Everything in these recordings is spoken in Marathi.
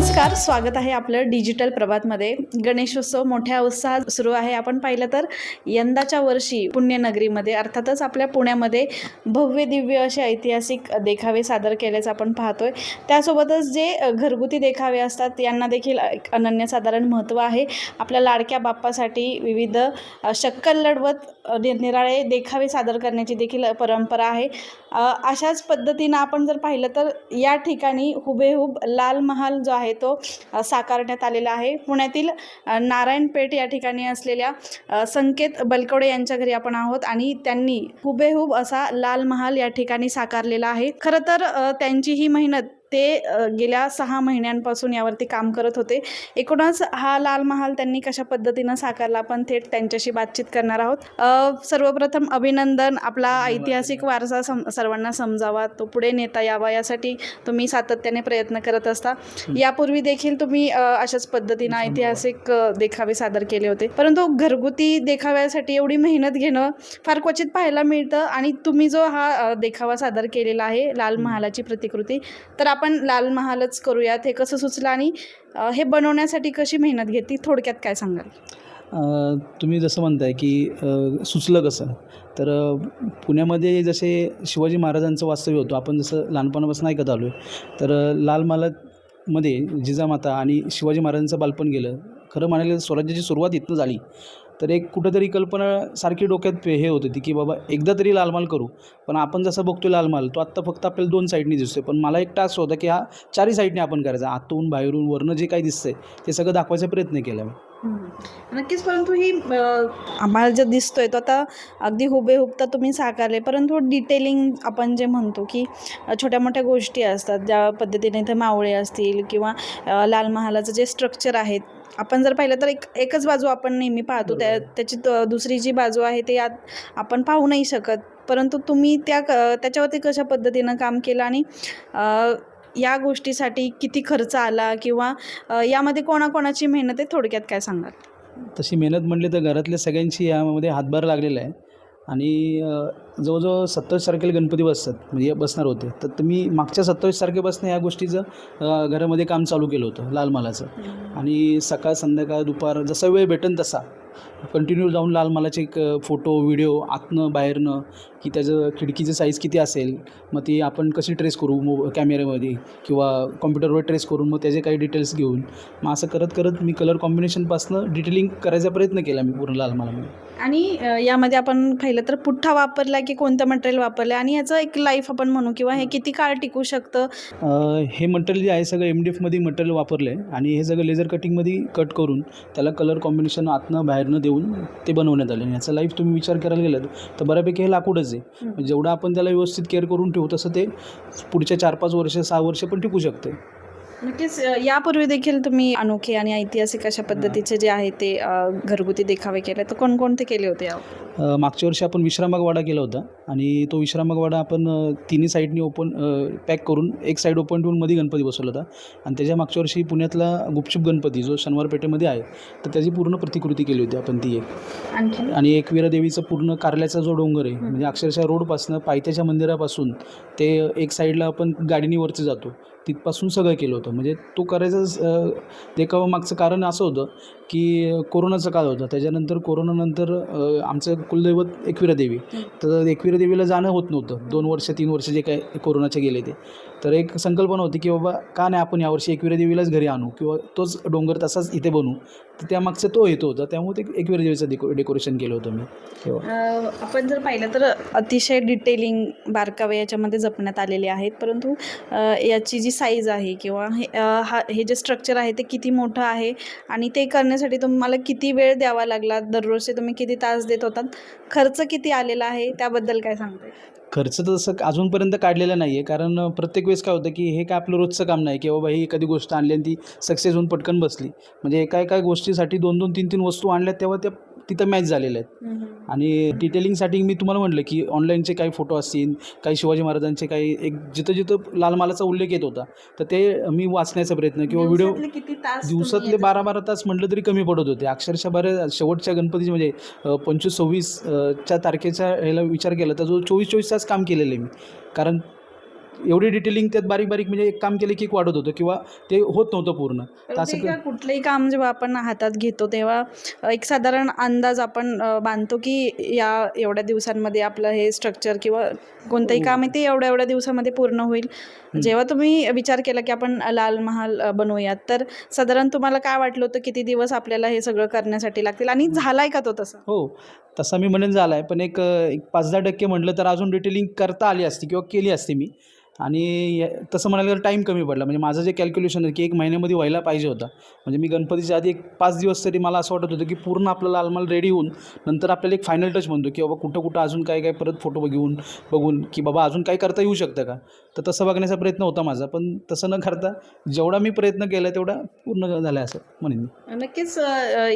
नमस्कार स्वागत आहे आपलं डिजिटल प्रभातमध्ये. गणेशोत्सव मोठ्या उत्साहात सुरू आहे. आपण पाहिलं तर यंदाच्या वर्षी पुण्यनगरीमध्ये अर्थातच आपल्या पुण्यामध्ये भव्य दिव्य असे ऐतिहासिक देखावे सादर केल्याचं आपण पाहतोय. त्यासोबतच जे घरगुती देखावे असतात यांना देखील एक अनन्यसाधारण महत्त्व आहे. आपल्या लाडक्या बाप्पासाठी विविध शक्कल लढवत निराळे निरनिराळे देखावे सादर करण्याची देखील परंपरा आहे. अशाच पद्धतीनं आपण जर पाहिलं तर या ठिकाणी हुबेहूब लाल महाल जो आहे तो साकारण्यात आलेला आहे. पुण्यातील नारायणपेठ या ठिकाणी असलेल्या संकेत बलकवडे यांच्या घरी आपण आहोत आणि त्यांनी हुबेहूब असा लाल महाल या ठिकाणी साकारलेला आहे. खरं तर त्यांची ही मेहनत ते गेल्या सहा महिन्यांपासून यावरती काम करत होते. एकूणच हा लाल महाल त्यांनी कशा पद्धतीनं साकारला आपण थेट त्यांच्याशी बातचीत करणार आहोत. सर्वप्रथम अभिनंदन आपला ऐतिहासिक वारसा सम सर्वांना समजावा. तो पुढे नेता यावा यासाठी तुम्ही सातत्याने प्रयत्न करत असता. यापूर्वी देखील तुम्ही अशाच पद्धतीनं ऐतिहासिक देखावे सादर केले होते. परंतु घरगुती देखाव्यासाठी एवढी मेहनत घेणं फार क्वचित पाहायला मिळतं आणि तुम्ही जो हा देखावा सादर केलेला आहे लाल महालाची प्रतिकृती तर आपण आपण लाल महालच करूयात हे कसं सुचलं आणि हे बनवण्यासाठी कशी मेहनत घेतली थोडक्यात काय सांगाल? तुम्ही जसं म्हणताय की सुचलं कसं? तर पुण्यामध्ये जसे शिवाजी महाराजांचं वास्तव्य होतं आपण जसं लहानपणापासून ऐकत आलो आहे तर लाल महालामध्ये जिजामाता आणि शिवाजी महाराजांचं बालपण गेलं. खरं म्हणायला स्वराज्याची सुरुवात इथनं झाली. तर एक कुठंतरी कल्पना सारखी डोक्यात हे होत होती की बाबा एकदा तरी लालमाल करू. पण आपण जसं बघतो लालमाल तो आत्ता फक्त आपल्याला दोन साईडनी दिसतोय. पण मला एक टास्क होता की हा चारही साईडने आपण करायचा. आतून बाहेरून वरनं जे काही दिसतंय ते सगळं दाखवायचा प्रयत्न केला मी. नक्कीच परंतु ही आम्हाला जे दिसतोय तो आता अगदी हुबेहूब तर तुम्ही साकारले. परंतु डिटेलिंग आपण जे म्हणतो की छोट्या मोठ्या गोष्टी असतात. ज्या पद्धतीने इथे मावळे असतील किंवा लाल महालाचं जे स्ट्रक्चर आहे आपण जर पाहिलं तर एक एकच बाजू आपण नेहमी पाहतो त्या त्याची त- दुसरी जी बाजू आहे ते यात आपण पाहू नाही शकत. परंतु तुम्ही त्या त्याच्यावरती कशा पद्धतीनं काम केलं आणि या गोष्टीसाठी किती खर्च आला किंवा यामध्ये कोणाकोणाची मेहनत आहे थोडक्यात काय सांगाल? तशी मेहनत म्हटली तर घरातल्या सगळ्यांची यामध्ये हातभार लागलेला आहे. आणि जवळजवळ सत्तावीस तारखेला गणपती बसतात म्हणजे बसणार होते. तर तुम्ही मागच्या सत्तावीस तारखेपासून या गोष्टीचं घरामध्ये काम चालू केलं होतं लालमालाचं आणि सकाळ संध्याकाळ दुपार जसा वेळ भेटेन तसा. कंटिन्यू जाऊन लालमालाचे एक फोटो व्हिडिओ आतनं बाहेरनं की त्याचं खिडकीचं साईज किती असेल मग ती आपण कशी ट्रेस करू मो कॅमेऱ्यामध्ये किंवा कॉम्प्युटरवर ट्रेस करून मग त्याचे काही डिटेल्स घेऊन. मग असं करत करत मी कलर कॉम्बिनेशनपासनं डिटेलिंग करायचा प्रयत्न केला मी पूर्ण लालमालामध्ये आणि यामध्ये आपण पाहिलं तर पुठ्ठा वापरला की कोणतं मटेरियल वापरलं आणि याचं एक लाईफ आपण म्हणू किंवा हे किती काळ टिकू शकतं? हे मटेरियल जे आहे सगळं एम डी एफमध्ये मटेरियल वापरलं आहे आणि हे सगळं लेझर कटिंगमध्ये कट करून त्याला कलर कॉम्बिनेशन आतनं बाहेरनं देऊन ते बनवण्यात आले. आणि याचा लाईफ तुम्ही विचार करायला गेलात तर बऱ्यापैकी हे लाकूडच आहे. म्हणजे जेवढं आपण त्याला व्यवस्थित केअर करून ठेवू तसं ते पुढच्या चार पाच वर्ष सहा वर्ष पण टिकू शकते नक्कीच यापूर्वी देखील तुम्ही अनोखे आणि ऐतिहासिक अशा पद्धतीचे जे आहे ते घरगुती देखावे केले. तर कोणकोणते केले होते मागच्या वर्षी आपण विश्रामबाग वाडा केला होता आणि तो विश्रामबाग वाडा आपण तिन्ही साईडनी ओपन पॅक करून एक साईड ओपन ठेवून मध्ये गणपती बसवला होता. आणि त्याच्या मागच्या वर्षी पुण्यातला गुपचूप गणपती जो शनिवार पेठेमध्ये आहे तर त्याची पूर्ण प्रतिकृती केली होती आपण ती एक. आणि एकविरा देवीचं पूर्ण कारल्याचा जो डोंगर आहे म्हणजे अक्षरशः रोडपासनं पायथ्याच्या मंदिरापासून ते एक साईडला आपण गाडीने वरती जातो तिथपासून सगळं केलं होतं. म्हणजे तो करायचं देखावा मागचं कारण असं होतं की कोरोनाचा काळ होता. त्याच्यानंतर कोरोनानंतर आमचं कुलदैवत एकविरा देवी तर एकविरा देवीला जाणं होत नव्हतं. दोन वर्ष तीन वर्ष जे काय कोरोनाचे गेले ते. तर एक संकल्पना होती की बाबा का नाही आपण यावर्षी एकविरा देवीलाच घरी आणू किंवा तोच डोंगर तसाच इथे बनू. तर त्यामागचं तो हेतू होता. त्यामुळे ते एकविरा देवीचं डेको डेकोरेशन केलं होतं मी. हो. तेव्हा आपण जर पाहिलं तर अतिशय डिटेलिंग बारकावे याच्यामध्ये जपण्यात आलेले आहेत. परंतु अ, याची जी साईज आहे किंवा हे अ, हा हे जे स्ट्रक्चर आहे ते किती मोठं आहे आणि ते करण्यासाठी तुम्हाला किती वेळ द्यावा लागला? दररोजचे तुम्ही किती तास देत होतात? खर्च किती आलेला आहे? त्याबद्दल काय सांगताय? खर्च तर तसं अजूनपर्यंत काढलेला नाही आहे कारण प्रत्येक वेळेस काय होतं की हे काय आपलं रोजचं काम नाही की बाबा ही एखादी गोष्ट आणली आणि ती सक्सेस होऊन पटकन बसली. म्हणजे एका एका गोष्टीसाठी दोन दोन तीन तीन वस्तू आणल्या तेव्हा त्या तिथं मॅच झालेल्या आहेत. आणि डिटेलिंगसाठी मी तुम्हाला म्हटलं की ऑनलाईनचे काही फोटो असतील काही शिवाजी महाराजांचे काही एक जिथं जिथं लालमालाचा उल्लेख येत होता तर ते मी वाचण्याचा प्रयत्न किंवा व्हिडिओ दिवसातले बारा बारा तास म्हटलं तरी कमी पडत होते. अक्षरशः बऱ्या शेवटच्या गणपतीचे म्हणजे पंचवीस सव्वीस अ, च्या तारखेचा ह्याला विचार केला तर जो चोवीस चोवीस तास काम केलेलं आहे मी. कारण एवढी डिटेलिंग त्यात बारीक बारीक म्हणजे एक काम केलं की एक वाढत होतं किंवा ते होत नव्हतं पूर्ण. तर असं का कुठलंही काम जेव्हा आपण हातात घेतो तेव्हा एक साधारण अंदाज आपण अ, बांधतो की या एवढ्या दिवसांमध्ये आपलं हे स्ट्रक्चर किंवा कोणतंही काम आहे ते एवढ्या एवढ्या दिवसामध्ये पूर्ण होईल. जेव्हा तुम्ही विचार केला की आपण लाल महाल अ, बनवूयात तर साधारण तुम्हाला काय वाटलं होतं? किती दिवस आपल्याला हे सगळं करण्यासाठी लागतील? आणि झालाय का तो तसा? हो तसा मी म्हणेन झाला आहे पण एक एक पाच दहा टक्के म्हटलं तर अजून डिटेलिंग करता आली असती किंवा केली असती मी. आणि या- तसं म्हणायला गेलं टाईम कमी पडला. म्हणजे माझं जे कॅल्क्युलेशन आहे की एक महिन्यामध्ये व्हायला पाहिजे होता. म्हणजे मी गणपतीच्या आधी एक पाच दिवस तरी मला असं वाटत होतं की पूर्ण आपलं आलमाल रेडी होऊन नंतर आपल्याला एक फायनल टच म्हणतो की बाबा कुठं कुठं अजून काय काय परत फोटो घेऊन बघून की बाबा अजून काय करता येऊ शकतं का? तर तसं बघण्याचा प्रयत्न होता माझा पण तसं न करता जेवढा मी प्रयत्न केला तेवढा पूर्ण झाला असं म्हणेन मी. नक्कीच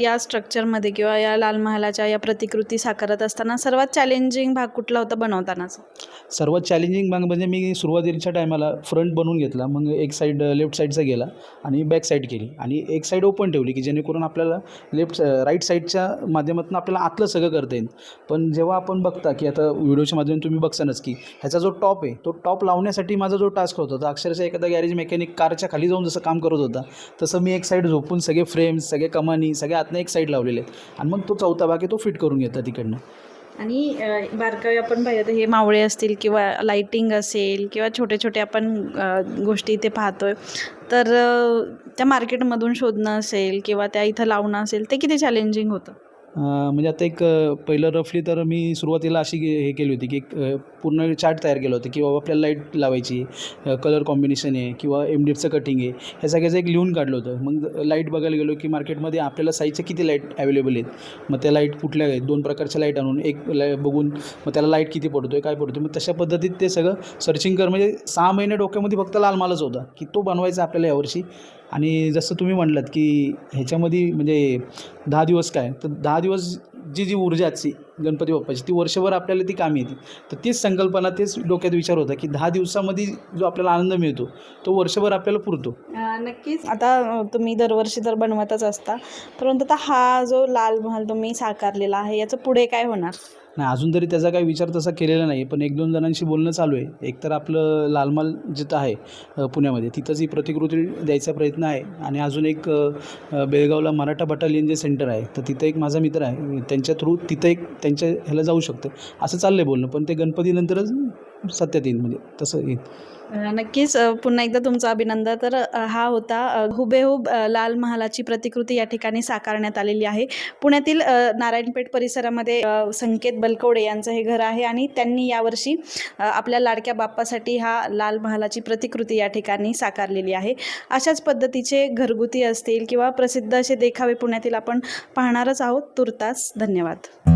या स्ट्रक्चरमध्ये किंवा या लाल महालाच्या या प्रतिकृती साकारत असताना सर्वात चॅलेंजिंग भाग कुठला होता बनवतानाचा? सर्वात चॅलेंजिंग भाग म्हणजे मी सुरुवातीच्या टायमाला फ्रंट बनवून घेतला मग एक साईड लेफ्ट साईडचा गेला आणि बॅक साईड केली आणि एक साईड ओपन ठेवली की जेणेकरून आपल्याला लेफ्ट राईट साईडच्या माध्यमातून आपल्याला आतलं सगळं करता येईल. पण जेव्हा आपण बघता की आता व्हिडिओच्या माध्यमातून तुम्ही बघतानच की ह्याचा जो टॉप आहे तो टॉप लावण्यासाठी माझा जो टास्क होता तो अक्षरशः एखादा गॅरेज मेकॅनिक कारच्या खाली जाऊन जसं काम करत होता तसं मी एक साईड झोपून सगळे फ्रेम्स सगळे कमानी सगळे आतनं एक साईड लावलेले आहेत. आणि मग तो चौथा भाग आहे तो फिट करून घेतात तिकडनं आणि बारकावे आपण पाहिजे हे मावळे असतील किंवा लाईटिंग असेल किंवा छोटे छोटे आपण गोष्टी इथे पाहतोय तर त्या मार्केटमधून शोधणं असेल किंवा त्या इथं लावणं असेल ते किती चॅलेंजिंग होतं? म्हणजे आता एक पहिलं रफली तर मी सुरुवातीला अशी हे केली होती की एक पूर्ण चार्ट तयार केलं होतं की बाबा आपल्याला लाइट लावायची कलर कॉम्बिनेशन आहे किंवा एम डी एफचं कटिंग आहे ह्या सगळ्याचं एक लिहून काढलं होतं. मग लाइट बघायला गेलो की मार्केटमध्ये आपल्याला साईजच्या किती लाइट अवेलेबल आहेत? मग त्या लाइट कुठल्या आहेत? दोन प्रकारच्या लाइट आणून एक लाय बघून मग त्याला लाइट किती पडतो आहे काय पडतो मग तशा पद्धतीत ते सगळं सर्चिंग कर म्हणजे सहा महिने डोक्यामध्ये फक्त लाल मालच होता की तो बनवायचा आपल्याला यावर्षी आणि जसं तुम्ही म्हटलात की ह्याच्यामध्ये म्हणजे दहा दिवस काय? तर दहा दिवस जी जी ऊर्जा असते गणपती बाप्पाची ती वर्षभर आपल्याला ती कामी येते. तर तीच संकल्पना तेच डोक्यात विचार होता की दहा दिवसामध्ये जो आपल्याला आनंद मिळतो तो वर्षभर आपल्याला पुरतो. नक्कीच. आता तुम्ही दरवर्षी तर बनवतच असता परंतु आता हा जो लाल महाल तुम्ही साकारलेला आहे याचं पुढे काय होणार? नाही अजून तरी त्याचा काही विचार तसा केलेला नाही पण एक दोन जणांशी बोलणं चालू आहे. एक तर आपलं लालमाल जिथं आहे पुण्यामध्ये तिथंच ही प्रतिकृती द्यायचा प्रयत्न आहे. आणि अजून एक बेळगावला मराठा बटालियन जे सेंटर आहे तर तिथं एक माझा मित्र आहे. त्यांच्या थ्रू तिथं एक त्यांच्या ह्याला जाऊ शकतं. असं चाललं आहे बोलणं पण ते गणपतीनंतरच सत्यात येईल म्हणजे तसं येईल नक्कीच. पुन्हा एकदा तुमचं अभिनंदन. तर हा होता हुबेहूब लाल महालाची प्रतिकृती या ठिकाणी साकारण्यात आलेली आहे. पुण्यातील नारायणपेठ परिसरामध्ये संकेत बलकवडे यांचं हे घर आहे आणि त्यांनी यावर्षी आपल्या लाडक्या बाप्पासाठी हा लाल महालाची प्रतिकृती या ठिकाणी साकारलेली आहे. अशाच पद्धतीचे घरगुती असतील किंवा प्रसिद्ध असे देखावे पुण्यातील आपण पाहणारच आहोत. तुर्तास धन्यवाद.